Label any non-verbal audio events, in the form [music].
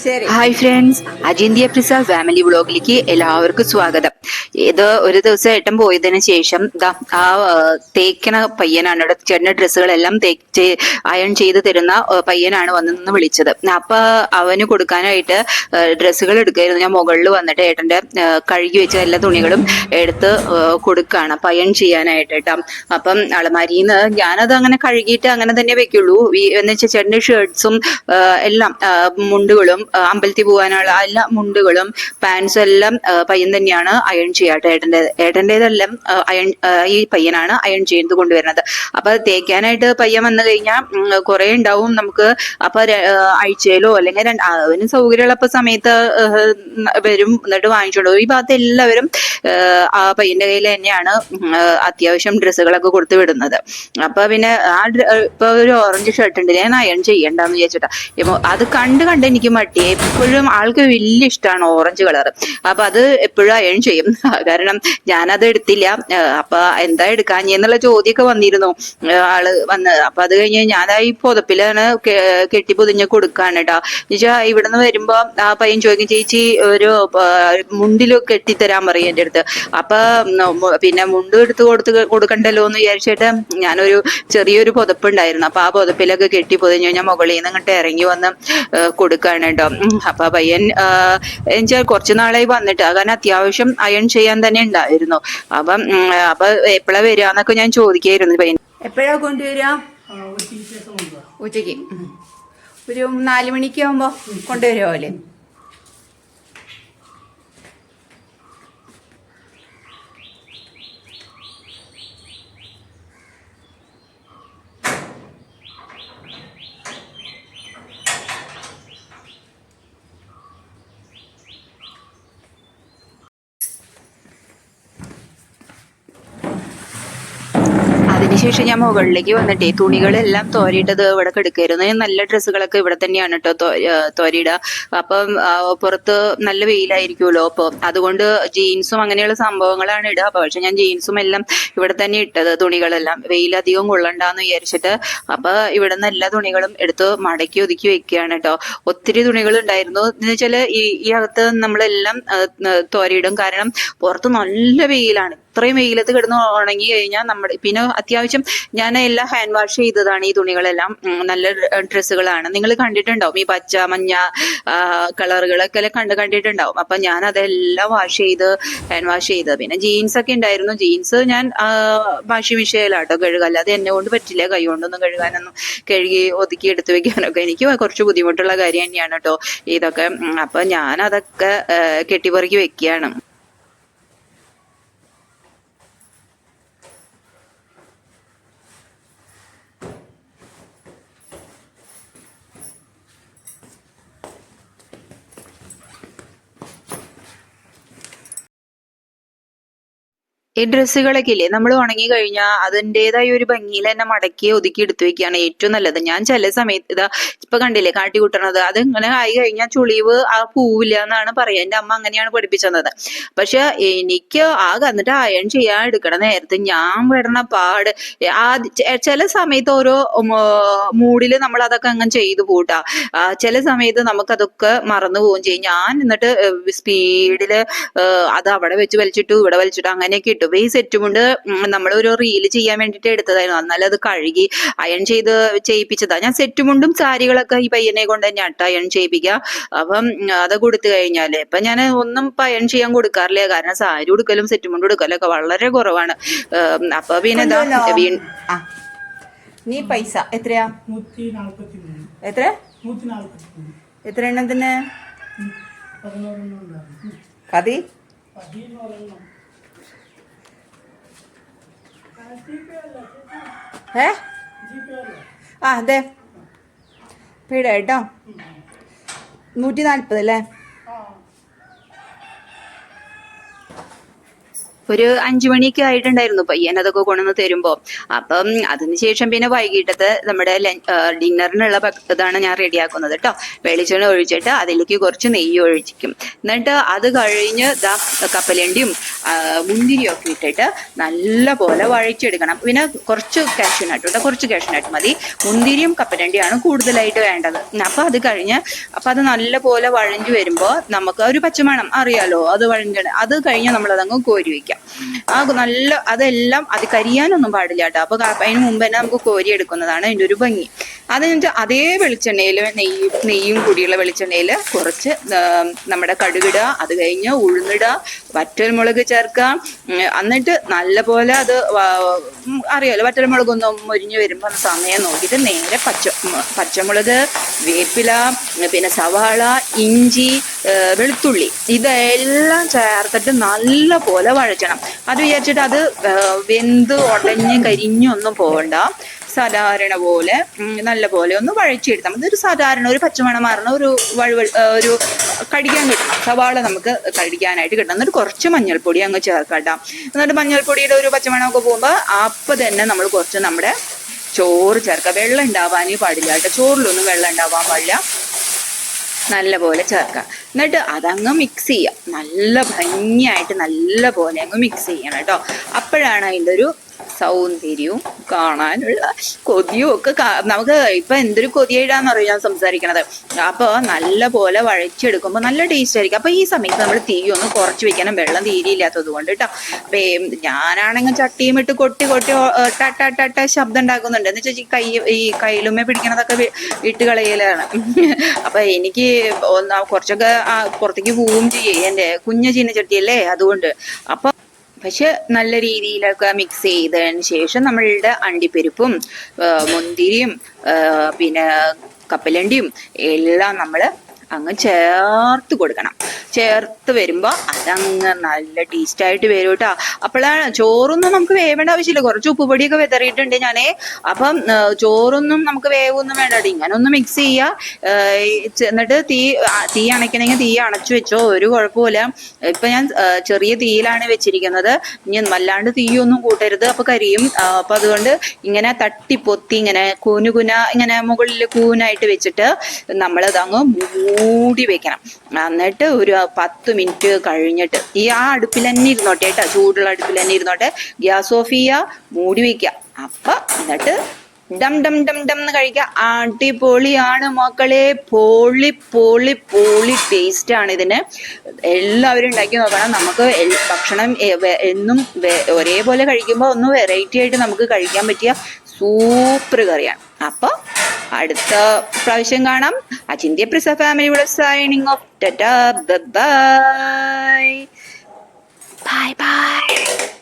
Hi friends Achintya Prisa family വ്ളോഗിലേക്ക് എല്ലാവർക്കും സ്വാഗതം. ഇത് ഒരു ദിവസം ഏട്ടൻ പോയതിന് ശേഷം ആ തേക്കണ പയ്യനാണ്. ഇവിടെ ചേട്ടന്റെ ഡ്രസ്സുകളെല്ലാം തേച്ച് അയൺ ചെയ്ത് തരുന്ന പയ്യനാണ് വന്നെന്ന് വിളിച്ചത്. അപ്പൊ അവന് കൊടുക്കാനായിട്ട് ഡ്രസ്സുകൾ എടുക്കായിരുന്നു. ഞാൻ മുകളിൽ വന്നിട്ട് ഏട്ടന്റെ കഴുകി വെച്ച എല്ലാ തുണികളും എടുത്ത് കൊടുക്കുകയാണ് അപ്പൊ അയൺ ചെയ്യാനായിട്ട് കേട്ടോ. അപ്പം അളമാരിന്ന് ഞാനത് അങ്ങനെ കഴുകിയിട്ട് അങ്ങനെ തന്നെ വെക്കുള്ളൂ. എന്ന് വെച്ചാൽ ചേട്ടന്റെ ഷർട്ട്സും എല്ലാം മുണ്ടുകളും അമ്പലത്തിൽ പോകാനുള്ള എല്ലാ മുണ്ടുകളും പാൻസും എല്ലാം പയ്യൻ തന്നെയാണ് അയൺ ചെയ്യാട്ടോ ഏട്ടന്റെ ഏട്ടന്റെതെല്ലാം അയൺ ഈ പയ്യനാണ് അയൺ ചെയ്ത് കൊണ്ടുവരുന്നത്. അപ്പൊ തേക്കാനായിട്ട് പയ്യൻ വന്നു കഴിഞ്ഞാൽ കുറെ ഉണ്ടാവും നമുക്ക്. അപ്പൊ ആഴ്ചയിലോ അല്ലെങ്കിൽ അവന് സൗകര്യമുള്ളപ്പോ സമയത്ത് വരും എന്നിട്ട് വാങ്ങിച്ചോണ്ട് ഈ ഭാഗത്ത് എല്ലാവരും ആ, പയ്യന്റെ കയ്യിൽ തന്നെയാണ് അത്യാവശ്യം ഡ്രസ്സുകളൊക്കെ കൊടുത്തു വിടുന്നത്. അപ്പൊ പിന്നെ ആ ഇപ്പൊ ഒരു ഓറഞ്ച് ഷർട്ട് ഉണ്ട്. ഞാൻ അയൺ ചെയ്യണ്ടെന്ന് വിചാരിച്ചിട്ടാ. അത് കണ്ട് കണ്ട് എനിക്ക് എപ്പോഴും ആൾക്ക് വലിയ ഇഷ്ടമാണ് ഓറഞ്ച് കളർ അപ്പൊ അത് എപ്പോഴും അയൺ ചെയ്യും. [laughs] കാരണം ഞാനത് എടുത്തില്ല. അപ്പൊ എന്താ എടുക്കാൻ എന്നുള്ള ചോദ്യമൊക്കെ വന്നിരുന്നു. ആൾ വന്ന്. അപ്പൊ അത് കഴിഞ്ഞ് ഞാൻ ഈ പുതപ്പിലാണ് കെട്ടി പൊതിഞ്ഞ് കൊടുക്കാണ് കേട്ടോ എന്നുവെച്ചാ ഇവിടുന്ന് വരുമ്പോ ആ പയ്യൻ ചോദിക്കും ചേച്ചി ഒരു മുണ്ടിൽ കെട്ടിത്തരാൻ പറയും എന്റെ അടുത്ത്. അപ്പൊ പിന്നെ മുണ്ട് എടുത്ത് കൊടുത്ത് കൊടുക്കണ്ടല്ലോ എന്ന് വിചാരിച്ചിട്ട് ഞാനൊരു ചെറിയൊരു പുതപ്പുണ്ടായിരുന്നു അപ്പൊ ആ പുതപ്പിലൊക്കെ കെട്ടി പൊതിഞ്ഞ് കഴിഞ്ഞാൽ മുകളിൽ നിന്ന് ഇങ്ങോട്ട് ഇറങ്ങി വന്ന് കൊടുക്കാണ് കേട്ടോ അപ്പൊ പയ്യൻ എനിക്ക് കുറച്ചു നാളായി വന്നിട്ട് കാരണം അത്യാവശ്യം അയൺ ചെയ്യാൻ തന്നെ ഉണ്ടായിരുന്നു. അപ്പം അപ്പൊ എപ്പോഴാ വരികയെന്നൊക്കെ ഞാൻ ചോദിക്കായിരുന്നു പയ്യൻ എപ്പോഴാ കൊണ്ടുവരിക? ഉച്ചയ്ക്ക് ഉം. ഒരു നാല് മണിക്ക് ആവുമ്പോ കൊണ്ടുവരുമോ അല്ലേ അതിനുശേഷം ഞാൻ മുകളിലേക്ക് വന്നിട്ടേ തുണികളെല്ലാം തോരിയിട്ടത് ഇവിടെ കിടക്കായിരുന്നു. ഞാൻ നല്ല ഡ്രസ്സുകളൊക്കെ ഇവിടെ തന്നെയാണ് കേട്ടോ തോരിയിടുക അപ്പം പുറത്ത് നല്ല വെയിലായിരിക്കുമല്ലോ അപ്പൊ. അതുകൊണ്ട് ജീൻസും അങ്ങനെയുള്ള സംഭവങ്ങളാണ് ഇടുക. അപ്പൊ പക്ഷെ ഞാൻ ജീൻസും എല്ലാം ഇവിടെ തന്നെ ഇട്ടത് തുണികളെല്ലാം. വെയിൽ അധികം കൊള്ളണ്ടാന്ന് വിചാരിച്ചിട്ട് അപ്പൊ ഇവിടെ നിന്ന് എല്ലാ തുണികളും എടുത്ത് മടക്കി ഒതുക്കി വെക്കുകയാണ് കേട്ടോ. ഒത്തിരി തുണികൾ ഉണ്ടായിരുന്നു. എന്ന് വെച്ചാൽ ഈ ഈ അകത്ത് നമ്മളെല്ലാം തോരയിടും. കാരണം പുറത്ത് നല്ല വെയിലാണ്. ഇത്രയും വെയിലത്ത് കിടന്ന് ഉണങ്ങി കഴിഞ്ഞാൽ നമ്മുടെ പിന്നെ അത്യാവശ്യം ഞാൻ എല്ലാം ഹാൻഡ് വാഷ് ചെയ്തതാണ് ഈ തുണികളെല്ലാം. നല്ല ഡ്രസ്സുകളാണ്. നിങ്ങൾ കണ്ടിട്ടുണ്ടാവും. ഈ പച്ച മഞ്ഞ കളറുകളൊക്കെ കണ്ട് കണ്ടിട്ടുണ്ടാവും. അപ്പൊ ഞാൻ അതെല്ലാം വാഷ് ചെയ്ത് ഹാൻഡ് വാഷ് ചെയ്ത്. പിന്നെ ജീൻസ് ഒക്കെ ഉണ്ടായിരുന്നു. ജീൻസ് ഞാൻ വാഷിംഗ് മെഷീനിലാട്ടോ കഴുകുക അല്ലാതെ എന്നെ കൊണ്ട് പറ്റില്ല. കൈ കൊണ്ടൊന്നും കഴുകാനൊന്നും കഴുകി ഒതുക്കി എടുത്തു വെക്കാനൊക്കെ എനിക്ക് കുറച്ച് ബുദ്ധിമുട്ടുള്ള കാര്യം തന്നെയാണ് കേട്ടോ ഇതൊക്കെ. അപ്പൊ ഞാൻ അതൊക്കെ കെട്ടിപ്പറുക്കി വെക്കുകയാണ്. ഈ ഡ്രസ്സുകളൊക്കെ ഇല്ലേ നമ്മൾ ഉണങ്ങി കഴിഞ്ഞാൽ അതിന്റെതായ ഒരു ഭംഗിയിൽ തന്നെ മടക്കി ഒതുക്കി എടുത്തു വെക്കുകയാണ് ഏറ്റവും നല്ലത്. ഞാൻ ചില സമയത്ത് ഇതാ ഇപ്പൊ കണ്ടില്ലേ കാട്ടി കൂട്ടണത് അത് ഇങ്ങനെ ആയി കഴിഞ്ഞാൽ ചുളിവ് ആ പൂവില്ല എന്നാണ് പറയുക എന്റെ അമ്മ അങ്ങനെയാണ് പഠിപ്പിച്ചത് പക്ഷെ എനിക്ക് ആ എന്നിട്ട് അയൺ ചെയ്യാൻ എടുക്കണ നേരത്ത് ഞാൻ വിടണ പാട് ആ ചില സമയത്ത് ഓരോ മൂഡിൽ നമ്മൾ അതൊക്കെ അങ്ങനെ ചെയ്തു പോട്ടാ. ചില സമയത്ത് നമുക്കതൊക്കെ മറന്നു പോവുകയും ചെയ്യും. ഞാൻ എന്നിട്ട് സ്പീഡിൽ അത് അവിടെ വെച്ച് വലിച്ചിട്ടു ഇവിടെ വലിച്ചിട്ടു അങ്ങനെയൊക്കെ ഇട്ടു. ഈ സെറ്റും കൊണ്ട് നമ്മൾ ഒരു റീൽ ചെയ്യാൻ വേണ്ടിട്ട് എടുത്തതായിരുന്നു. എന്നാലും അത് കഴുകി അയൺ ചെയ്ത് ചെയ്യിപ്പിച്ചതാ. ഞാൻ സെറ്റും കൊണ്ടും സാരികളൊക്കെ ഈ പയ്യനെ കൊണ്ട് തന്നെ അട്ട അയൺ ചെയ്യിപ്പിക്കുക. അപ്പം അത് കൊടുത്തു കഴിഞ്ഞാൽ ഇപ്പൊ ഞാൻ ഒന്നും ഇപ്പൊ അയൺ ചെയ്യാൻ കൊടുക്കാറില്ല. കാരണം സാരി ഉടുക്കലും സെറ്റും കൊണ്ട് ഉടുക്കലും ഒക്കെ വളരെ കുറവാണ്. അപ്പൊ പിന്നെ നീ പൈസ എത്രയാ? എത്ര? എത്ര എണ്ണത്തിന് കതി ഏ? ആ അതെ പീഡ കേട്ടോ. നൂറ്റി നാൽപ്പത് അല്ലേ ആ ഒരു അഞ്ചു മണിയൊക്കെ ആയിട്ടുണ്ടായിരുന്നു പയ്യൻ അതൊക്കെ കൊണ്ടുവന്ന് തരുമ്പോ. അപ്പം അതിനുശേഷം പിന്നെ വൈകിട്ടത്തെ നമ്മുടെ ഡിന്നറിനുള്ള ഇതാണ് ഞാൻ റെഡിയാക്കുന്നത് കേട്ടോ വെളിച്ചെണ്ണ ഒഴിച്ചിട്ട് അതിലേക്ക് കുറച്ച് നെയ്യ് ഒഴിച്ചിക്കും എന്നിട്ട് അത് കഴിഞ്ഞ് ദാ കപ്പലണ്ടിയും മുന്തിരിയും ഒക്കെ ഇട്ടിട്ട് നല്ല പോലെ വഴിച്ചെടുക്കണം പിന്നെ കുറച്ച് കാഷ്യൂനട്ട് കേട്ടോ കുറച്ച് കാഷ്യൂനട്ട് മതി. മുന്തിരിയും കപ്പലണ്ടിയാണ് കൂടുതലായിട്ട് വേണ്ടത്. അപ്പൊ അത് കഴിഞ്ഞ് അപ്പൊ അത് നല്ല പോലെ വഴഞ്ഞു വരുമ്പോൾ നമുക്ക് ഒരു പച്ചമണം അറിയാലോ? അത് വഴഞ്ഞ അത് കഴിഞ്ഞ് നമ്മളതങ്ങ് കോരി വെക്കാം. ആ നല്ല അതെല്ലാം അത് കരിയാനൊന്നും പാടില്ല കേട്ടോ അപ്പൊ അതിന് മുമ്പ് തന്നെ നമുക്ക് കോരി എടുക്കുന്നതാണ് അതിന്റെ ഒരു ഭംഗി. അത് അതേ വെളിച്ചെണ്ണയിൽ നെയ്യ് നെയ്യും കൂടിയുള്ള വെളിച്ചെണ്ണയിൽ കുറച്ച് നമ്മുടെ കടുകിടുക അത് കഴിഞ്ഞ് ഉഴുന്നിടുക വറ്റൽമുളക് ചേർക്കുക. എന്നിട്ട് നല്ലപോലെ അത് അറിയാലോ വറ്റൽമുളക് മുരിഞ്ഞ് വരുമ്പോൾ സമയം നോക്കിയിട്ട് നേരെ പച്ച പച്ചമുളക് വേപ്പില പിന്നെ സവാള ഇഞ്ചി വെളുത്തുള്ളി ഇതെല്ലാം ചേർത്തിട്ട് നല്ല പോലെ വഴറ്റണം. അത് വിചാരിച്ചിട്ട് അത് വെന്ത് ഉടഞ്ഞ് കരിഞ്ഞൊന്നും പോകണ്ട സാധാരണ പോലെ നല്ല പോലെ ഒന്ന് വഴച്ചെടുത്താൽ മതി. ഒരു സാധാരണ ഒരു പച്ചമണം മാറുന്ന ഒരു വഴുവ ഒരു കടിക്കാൻ കിട്ടും സവാള നമുക്ക് കടിക്കാനായിട്ട് കിട്ടും എന്നിട്ട് കുറച്ച് മഞ്ഞൾപ്പൊടി അങ്ങ് ചേർക്കട്ടാം. എന്നിട്ട് മഞ്ഞൾപ്പൊടിയുടെ ഒരു പച്ചമണമൊക്കെ പോകുമ്പോൾ അപ്പം തന്നെ നമ്മൾ കുറച്ച് നമ്മുടെ ചോറ് ചേർക്കുക വെള്ളം ഉണ്ടാവാനേ പാടില്ല കേട്ടോ. ചോറിലൊന്നും വെള്ളം ഉണ്ടാവാൻ പാടില്ല. നല്ല പോലെ ചേർക്കുക എന്നിട്ട് അതങ്ങ് മിക്സ് ചെയ്യാം. നല്ല ഭംഗിയായിട്ട് നല്ല പോലെ അങ്ങ് മിക്സ് ചെയ്യണം കേട്ടോ. അപ്പോഴാണ് അതിന്റെ ഒരു സൗന്ദര്യവും കാണാനുള്ള കൊതിയും ഒക്കെ നമുക്ക് ഇപ്പൊ എന്തൊരു കൊതിയായിട്ടാന്ന് പറയും ഞാൻ സംസാരിക്കണത്? അപ്പൊ നല്ല പോലെ വഴച്ചെടുക്കുമ്പോൾ നല്ല ടേസ്റ്റ് ആയിരിക്കും. അപ്പൊ ഈ സമയത്ത് നമ്മൾ തീ ഒന്ന് കുറച്ച് വെക്കണം. വെള്ളം തീരെയില്ലാത്തത് കൊണ്ട് കേട്ടോ ഞാനാണെങ്കിൽ ചട്ടിയും ഇട്ട് കൊട്ടി കൊട്ടി ടട്ട ടട്ട ശബ്ദം ഉണ്ടാക്കുന്നുണ്ട്. എന്ന് വെച്ചാൽ കൈ ഈ കയ്യിലുമ്മ പിടിക്കണതൊക്കെ ഇട്ട് കളയലാണ്. [laughs] അപ്പൊ എനിക്ക് ഒന്ന് കുറച്ചൊക്കെ പുറത്തേക്ക് പോവും ചെയ്യേ. എന്റെ കുഞ്ഞ ചീനച്ചട്ടിയല്ലേ അതുകൊണ്ട്. അപ്പൊ പക്ഷെ നല്ല രീതിയിലൊക്കെ മിക്സ് ചെയ്തതിന് ശേഷം നമ്മളുടെ അണ്ടിപ്പരിപ്പും മുന്തിരിയും പിന്നെ കപ്പലണ്ടിയും എല്ലാം നമ്മൾ അങ്ങ് ചേർത്ത് കൊടുക്കണം. ചേർത്ത് വരുമ്പോൾ അതങ്ങ് നല്ല ടേസ്റ്റ് ആയിട്ട് വരും കേട്ടോ അപ്പോഴാണ് ചോറൊന്നും നമുക്ക് വേവേണ്ട ആവശ്യമില്ല. കുറച്ച് ഉപ്പുപൊടിയൊക്കെ വിതറിയിട്ടുണ്ട് ഞാൻ അപ്പം ചോറൊന്നും നമുക്ക് വേവൊന്നും വേണ്ട കേട്ടോ ഒന്ന് മിക്സ് ചെയ്യുക എന്നിട്ട് തീ തീ അണയ്ക്കണമെങ്കിൽ തീ അണച്ചു വെച്ചോ. ഒരു കുഴപ്പമില്ല ഇപ്പൊ ഞാൻ ചെറിയ തീയിലാണ് വെച്ചിരിക്കുന്നത്. ഇനി വല്ലാണ്ട് തീയൊന്നും കൂട്ടരുത്. അപ്പൊ കരിയും അപ്പൊ അതുകൊണ്ട് ഇങ്ങനെ തട്ടിപ്പൊത്തി ഇങ്ങനെ കൂനുകുന ഇങ്ങനെ മുകളിൽ കൂനായിട്ട് വെച്ചിട്ട് നമ്മളത് അങ്ങ് മൂടി വെക്കണം. എന്നിട്ട് ഒരു പത്ത് മിനിറ്റ് കഴിഞ്ഞിട്ട് ഈ ആ അടുപ്പിൽ തന്നെ ഇരുന്നോട്ടെ കേട്ടോ ചൂടുള്ള അടുപ്പിൽ തന്നെ ഇരുന്നോട്ടെ. ഗ്യാസ് ഓഫ് ചെയ്യുക മൂടി വെക്കുക. അപ്പൊ എന്നിട്ട് ഡം ഡം ഡം ഡം എന്ന് കഴിക്കുക. അടിപൊളിയാണ് മക്കളെ. പൊളി പൊളി പൊളി ടേസ്റ്റ് ആണ് ഇതിന്. എല്ലാവരും ഉണ്ടാക്കി നോക്കണം. നമുക്ക് ഭക്ഷണം എന്നും ഒരേപോലെ കഴിക്കുമ്പോൾ ഒന്ന് വെറൈറ്റി ആയിട്ട് നമുക്ക് കഴിക്കാൻ പറ്റിയ സൂപ്പർ കറിയാണ്. അപ്പൊ അടുത്ത പ്രാവശ്യം കാണാം. അചിന്ത്യ പ്രിസ ഫാമിലി ഇവിടെ signing off bye bye. Bye